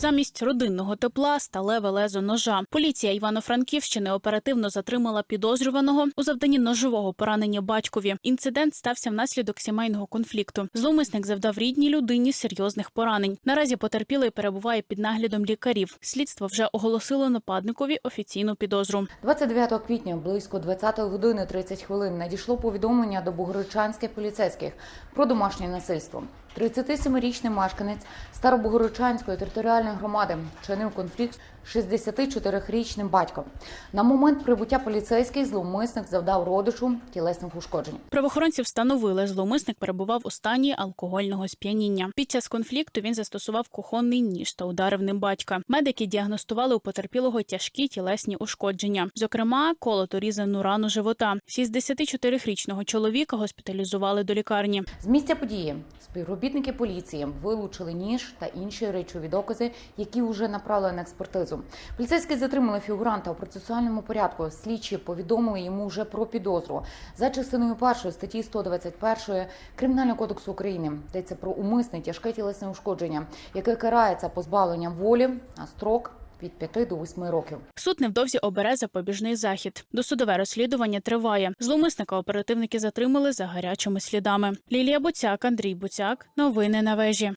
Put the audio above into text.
Замість родинного тепла сталеве лезо ножа. Поліція Івано-Франківщини оперативно затримала підозрюваного у завданні ножового поранення батькові. Інцидент стався внаслідок сімейного конфлікту. Зловмисник завдав рідній людині серйозних поранень. Наразі потерпілий перебуває під наглядом лікарів. Слідство вже оголосило нападникові офіційну підозру. 29 квітня близько 20 години 30 хвилин надійшло повідомлення до богородчанських поліцейських про домашнє насильство. 37-річний мешканець Старобогородчанської територіальної громади чинив конфлікт з 64-річним батьком. На момент прибуття поліцейських зловмисник завдав родичу тілесних ушкоджень. Правоохоронці встановили, зловмисник перебував у стані алкогольного сп'яніння. Під час конфлікту він застосував кухонний ніж та ударив ним батька. Медики діагностували у потерпілого тяжкі тілесні ушкодження, зокрема, колото різану рану живота. 64-річного чоловіка госпіталізували до лікарні. З місця події співробітники поліції вилучили ніж та інші речові докази, які вже направили на експертизу. Поліцейські затримали фігуранта у процесуальному порядку. Слідчі повідомили йому вже про підозру за частиною першої статті 121 Кримінального кодексу України. Йдеться про умисне тяжке тілесне ушкодження, яке карається позбавленням волі на строк від 5 до 8 років. Суд невдовзі обере запобіжний захід. Досудове розслідування триває. Зловмисника оперативники затримали за гарячими слідами. Лілія Буцяк, Андрій Буцяк. Новини на вежі.